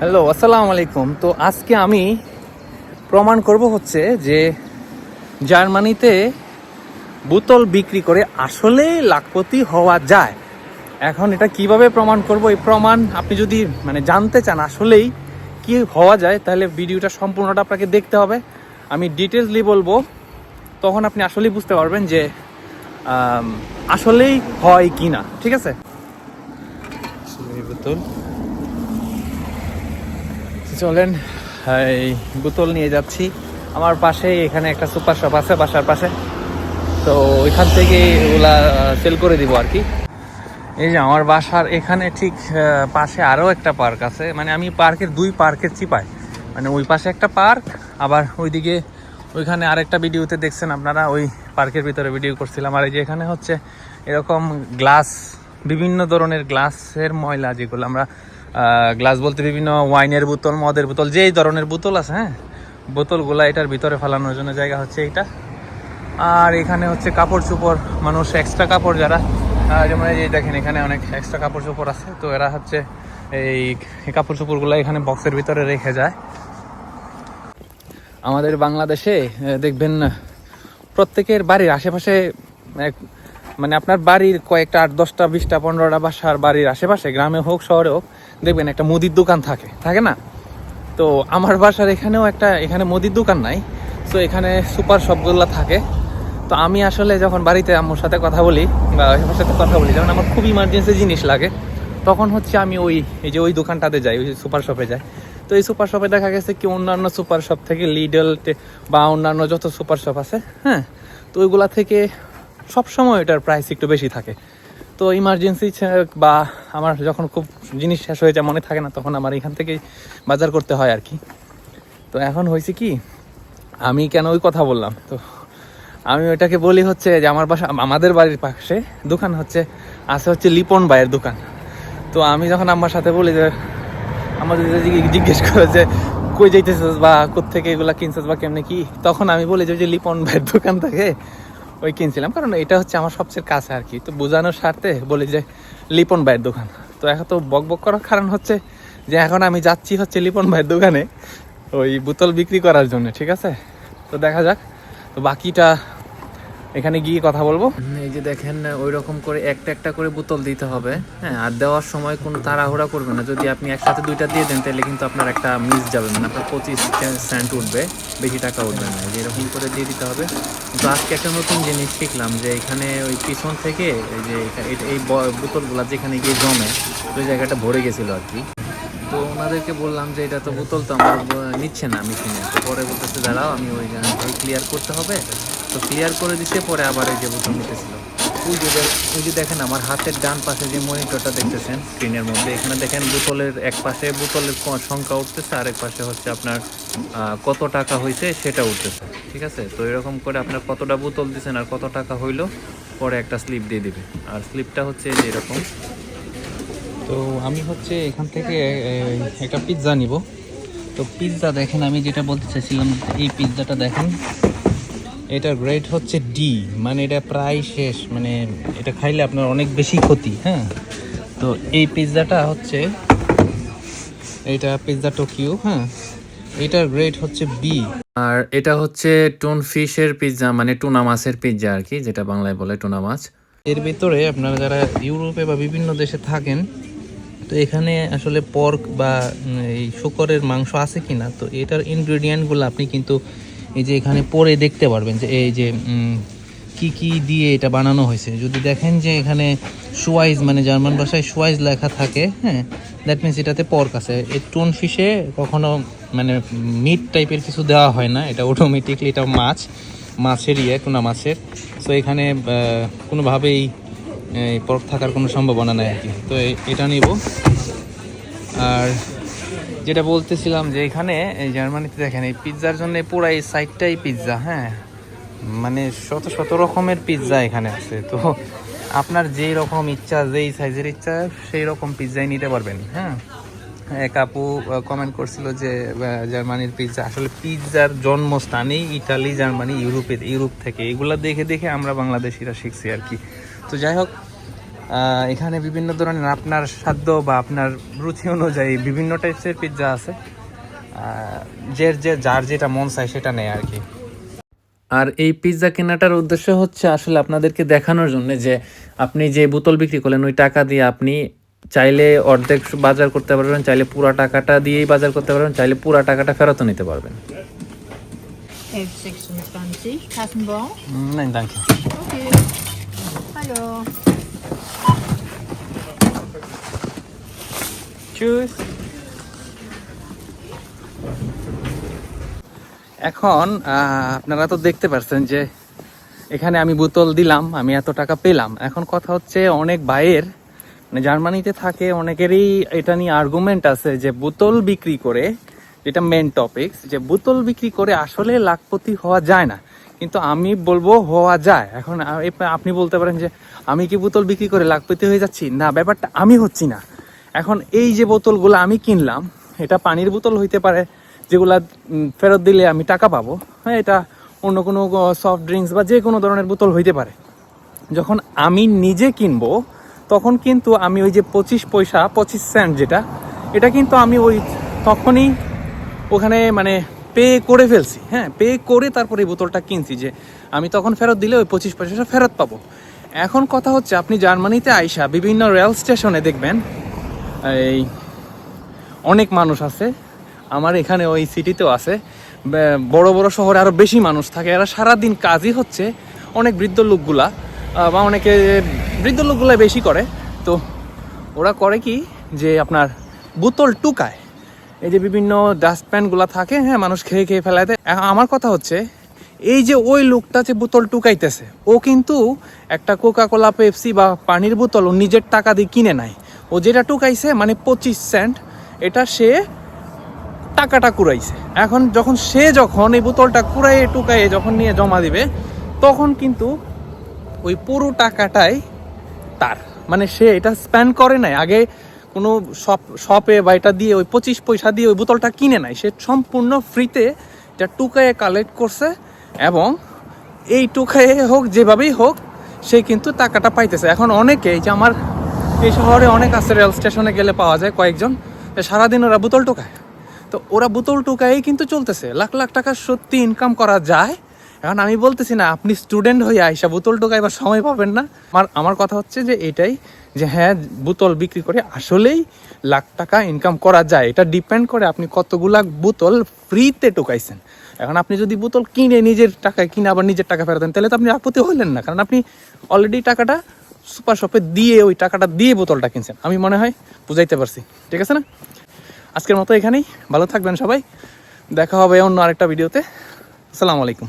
Hello, আসসালামু আলাইকুম। তো আজকে আমি প্রমাণ করব হচ্ছে যে জার্মানিতে বোতল বিক্রি করে আসলে লাখপতি হওয়া যায়। এখন এটা কীভাবে প্রমাণ করব? এই প্রমাণ আপনি যদি মানে জানতে চান আসলেই কি হওয়া যায়, তাহলে ভিডিওটা সম্পূর্ণটা আপনাকে দেখতে হবে। আমি ডিটেলসলি বলব, তখন আপনি আসলেই বুঝতে পারবেন যে আসলেই হয় কি না ঠিক আছে? বোতল চলেন। এই বোতল নিয়ে যাচ্ছি। আমার পাশে এখানে একটা সুপার শপ আছে বাসার পাশে। তো ওইখান থেকে ওগুলা সেল করে দিব আর কি। এই যে আমার বাসার এখানে ঠিক পাশে আরও একটা পার্ক আছে। মানে আমি পার্কের দুই পার্কের চিপাই মানে ওই পাশে একটা পার্ক, আবার ওইদিকে ওইখানে আরেকটা ভিডিওতে দেখছেন আপনারা, ওই পার্কের ভিতরে ভিডিও করছিলাম। আর এই যে এখানে হচ্ছে এরকম গ্লাস, বিভিন্ন ধরনের গ্লাসের ময়লা যেগুলো আমরা গ্লাস বলতে বিভিন্ন ওয়াইনের বোতল, মদের বোতল, যেই ধরনের বোতল আছে হ্যাঁ? বোতলগুলা এটার ভিতরে ফেলানোর জন্য জায়গা হচ্ছে এইটা। আর এখানে হচ্ছে কাপড় চোপড়, মানুষ এক্সট্রা কাপড় যারা যেমন এই দেখেন, এখানে অনেক এক্সট্রা কাপড় চোপড় আছে, তো এরা হচ্ছে এই কাপড় চোপড়গুলো এখানে বক্সের ভিতরে রেখে যায়। আমাদের বাংলাদেশে দেখবেন, প্রত্যেকের বাড়ির আশেপাশে মানে আপনার বাড়ির কয়েকটা আট, দশটা, বিশটা, পনেরোটা বাসার বাড়ির আশেপাশে, গ্রামে হোক, শহরে হোক, দেখবেন একটা মুদির দোকান থাকে। থাকে না? তো আমার বাসার এখানেও একটা, এখানে মুদির দোকান নাই। তো এখানে সুপার শপগুলো থাকে। তো আমি আসলে যখন বাড়িতে আম্মুর সাথে কথা বলি বা আমার সাথে কথা বলি, যখন আমার খুব ইমার্জেন্সি জিনিস লাগে, তখন হচ্ছে আমি ওই, এই যে ওই দোকানটাতে যাই, ওই সুপার শপে যাই। তো এই সুপার শপে দেখা গেছে কি অন্যান্য সুপার শপ থেকে লিডল বা অন্যান্য যত সুপার শপ আছে হ্যাঁ তো ওইগুলা থেকে সবসময় এটার প্রাইস একটু বেশি থাকে। তো ইমার্জেন্সি বা আমার যখন খুব জিনিস শেষ হয়ে যায়, মনে থাকে না, তখন আমার এখান থেকেই বাজার করতে হয় আর কি। তো এখন হয়েছে কি, আমি কেন ওই কথা বললাম? তো আমি ওইটাকে বলি হচ্ছে যে, আমার বাসা আমাদের বাড়ির পাশে দোকান হচ্ছে, আছে হচ্ছে লিপন ভাইয়ের দোকান। তো আমি যখন আমার সাথে বলি যে যদি জিজ্ঞেস করে যে, কই যাইতেছিস বা কোথেকে এগুলা কিনছিস বা কেমনে কি? তখন আমি বলি যে লিপন ভাইয়ের দোকান থেকে ওই কিনছিলাম, কারণ এটা হচ্ছে আমার সবচেয়ে কাছে আর কি। তো বোঝানোর স্বার্থে বলি যে, লিপন ভাইয়ের দোকান। তো এখন তো বক বক করার কারণ হচ্ছে যে, এখন আমি যাচ্ছি হচ্ছে লিপন ভাইয়ের দোকানে ওই বোতল বিক্রি করার জন্য, ঠিক আছে? তো দেখা যাক। তো বাকিটা এখানে গিয়ে কথা বলব? এই যে দেখেন ওই রকম করে একটা একটা করে বোতল দিতে হবে হ্যাঁ আর দেওয়ার সময় কোনো তাড়াহুড়া করবে না। যদি আপনি একসাথে দুইটা দিয়ে দেন, তাহলে কিন্তু আপনার একটা মিস যাবে মানে আপনার পঁচিশ সেন্ট উঠবে, বেশি টাকা উঠবে না। যে এরকম করে দিয়ে দিতে হবে। কিন্তু আজকে একটা নতুন জিনিস শিখলাম যে এখানে ওই পিছন থেকে এই যে এই- বোতলগুলা যেখানে গিয়ে জমে, ওই জায়গাটা ভরে গেছিল আর কি। তো ওনাদেরকে বললাম যে, এটা তো বোতল তো আমার নিচ্ছে না মেশিনে পরে বলতেছে, দাঁড়াও, আমি ওই ক্লিয়ার করতে হবে। তো ক্লিয়ার করে দিতে পরে আবার এই যে বোতল নিতেছিল ওই যে ওই যে দেখেন আমার হাতের ডান পাশে যে মনিটরটা দেখতেছেন স্ক্রিনের মধ্যে, এখানে দেখেন বোতলের এক পাশে বোতলের সংখ্যা উঠতেছে আর এক পাশে হচ্ছে আপনার কত টাকা হয়েছে সেটা উঠতেছে। ঠিক আছে? তো এরকম করে আপনার কতটা বোতল দিচ্ছেন আর কত টাকা হইল, পরে একটা স্লিপ দিয়ে দিবে। আর স্লিপটা হচ্ছে এরকম। তো আমি হচ্ছে এখান থেকে একটা পিৎজা নিব। তো পিৎজা দেখেন আমি যেটা বলতে চাইছিলাম, এই পিৎজাটা দেখেন এটার গ্রেড হচ্ছে ডি মানে এটা প্রায় শেষ মানে এটা খাইলে আপনার অনেক বেশি ক্ষতি হ্যাঁ? তো এই পিৎজাটা হচ্ছে এটা পিৎজা টোকিও হ্যাঁ? এটার গ্রেড হচ্ছে বি আর এটা হচ্ছে টুন ফিশের পিৎজা মানে টুনা মাছের পিৎজা আর কি যেটা বাংলায় বলে টুনা মাছ। এর ভিতরে আপনারা যারা ইউরোপে বা বিভিন্ন দেশে থাকেন তো এখানে আসলে পর্ক বা এই শুকরের মাংস আছে কিনা তো এটার ইনগ্রেডিয়েন্টগুলো আপনি কিন্তু এই যে এখানে পরে দেখতে পারবেন যে এই যে কি কি দিয়ে এটা বানানো হয়েছে। যদি দেখেন যে এখানে সোয়াইজ মানে জার্মান ভাষায় সোয়াইজ লেখা থাকে হ্যাঁ দ্যাট মিনস এটাতে পর্ক আছে। এই টোন ফিশে কখনো মানে মিট টাইপের কিছু দেওয়া হয় না। এটা অটোমেটিকলি এটা মাছ মাছের ইয়ে টুনা মাছের। সো এখানে কোনোভাবেই পর্ক থাকার কোনো সম্ভাবনা নাই আর কি। তো এটা নিব। আর যেটা বলতেছিলাম যে এখানে, এই জার্মানিতে দেখেন, এই পিৎজার জন্য পুরো এই সাইডটাই পিৎজা হ্যাঁ? মানে শত শত রকমের পিৎজা এখানে আছে। তো আপনার যেই রকম ইচ্ছা, যেই সাইজের ইচ্ছা, সেই রকম পিৎজাই নিতে পারবেন হ্যাঁ? এক আপু কমেন্ট করছিল যে জার্মানির পিৎজা আসলে পিৎজার জন্মস্থানেই ইটালি, জার্মানি, ইউরোপে, ইউরোপ থেকে। এগুলো দেখে দেখে আমরা বাংলাদেশিরা শিখছি আর কি। তো যাই হোক এখানে বিভিন্ন ধরনের আপনার সাধ্য বা আপনার রুচি অনুযায়ী বিভিন্ন টাইপসের পিৎজা আছে যে যে যার যেটা মন চায় সেটা নেয় আর কি আর এই পিৎজা কেনাটার উদ্দেশ্য হচ্ছে আসলে আপনাদেরকে দেখানোর জন্য যে আপনি যে বোতল বিক্রি করলেন ওই টাকা দিয়ে আপনি চাইলে অর্ধেক বাজার করতে পারবেন চাইলে পুরো টাকাটা দিয়েই বাজার করতে পারবেন চাইলে পুরো টাকাটা ফেরতও নিতে পারবেন 1126. Kassenbon? নেই thank you Okay. Hallo. Choose এখন আপনারা তো দেখতে পারছেন যে এখানে আমি বোতল দিলাম, আমি এত টাকা পেলাম। এখন কথা হচ্ছে অনেক ভাইয়ের মানে জার্মানিতে থাকে, অনেকেরই এটা নিয়ে আর্গুমেন্ট আছে যে বোতল বিক্রি করে, যেটা মেন টপিকস যে বোতল বিক্রি করে আসলে লাখপতি হওয়া যায় না। কিন্তু আমি বলব হওয়া যায়। এখন আপনি বলতে পারেন যে, আমি কি বোতল বিক্রি করে লাখপতি হয়ে যাচ্ছি? না, ব্যাপারটা আমি হচ্ছি না। এখন এই যে বোতলগুলো আমি কিনলাম, এটা পানির বোতল হইতে পারে, যেগুলা ফেরত দিলে আমি টাকা পাবো। হ্যাঁ এটা অন্য কোনো সফট ড্রিঙ্কস বা যে কোনো ধরনের বোতল হইতে পারে। যখন আমি নিজে কিনবো, তখন কিন্তু আমি ওই যে পঁচিশ পয়সা, পঁচিশ সেন্ট যেটা, এটা কিন্তু আমি ওই তখনই ওখানে মানে পে করে ফেলছি। হ্যাঁ পে করে তারপরে এই বোতলটা কিনছি যে আমি তখন ফেরত দিলে ওই পঁচিশ পয়সাটা ফেরত পাবো। এখন কথা হচ্ছে, আপনি জার্মানিতে আইসা বিভিন্ন রেল স্টেশনে দেখবেন এই অনেক মানুষ আছে। আমার এখানে ওই সিটিতেও আছে। বড় বড় শহরে আরও বেশি মানুষ থাকে। এরা সারাদিন কাজই হচ্ছে অনেক বৃদ্ধ লোকগুলা বা অনেকে বৃদ্ধ লোকগুলা বেশি করে। তো ওরা করে কি যে আপনার বোতল টুকায়। এই যে বিভিন্ন ডাস্টপ্যানগুলো থাকে হ্যাঁ মানুষ খেয়ে খেয়ে দেয়। আমার কথা হচ্ছে, এই যে ওই লোকটা যে বোতল টুকাইতেছে, ও কিন্তু একটা কোকা কোলা পেপসি বা পানির বোতল ও নিজের টাকা দিয়ে কিনে নেয় ও যেটা টুকাইছে মানে পঁচিশ সেন্ট এটা সে টাকাটা কুড়াইছে। এখন যখন সে যখন এই বোতলটা কুড়াইয়ে, টুকাইয়ে যখন নিয়ে জমা দিবে, তখন কিন্তু ওই পুরো টাকাটাই তার। মানে সে এটা স্প্যান্ড করে নাই। আগে কোনো শপ শপে বা এটা দিয়ে ওই পঁচিশ পয়সা দিয়ে ওই বোতলটা কিনে নাই। সে সম্পূর্ণ ফ্রিতে এটা টুকায়ে কালেক্ট করছে এবং এই টুকায়ে হোক, যেভাবেই হোক, সে কিন্তু টাকাটা পাইতেছে। এখন অনেকে যে আমার এই শহরে অনেক আছে রেল স্টেশনে গেলে পাওয়া যায় কয়েকজন। সারাদিন ওরা বোতল টোকায়। তো ওরা বোতল টোকাই কিন্তু চলতেছে। লাখ লাখ টাকা সত্যি ইনকাম করা যায়। এখন আমি বলতেছি না, আপনি স্টুডেন্ট হয়ে আইসা বোতল টোকাইবার সময় পাবেন না। আমার আমার কথা হচ্ছে যে এটাই যে হ্যাঁ বোতল বিক্রি করে আসলেই লাখ টাকা ইনকাম করা যায়। এটা ডিপেন্ড করে আপনি কতগুলা বোতল ফ্রিতে টোকাইছেন। এখন আপনি যদি বোতল কিনে নিজের টাকায় কিনে আবার নিজের টাকা ফেরত দেন, তাহলে তো আপনি আপত্তি হলেন না। কারণ আপনি অলরেডি টাকাটা সুপার শপে দিয়ে, ওই টাকাটা দিয়ে বোতলটা কিনছেন। আমি মনে হয় বুঝাইতে পারছি। ঠিক আছে না? আজকের মতো এখানেই। ভালো থাকবেন সবাই। দেখা হবে অন্য আরেকটা ভিডিওতে। আসসালামু আলাইকুম।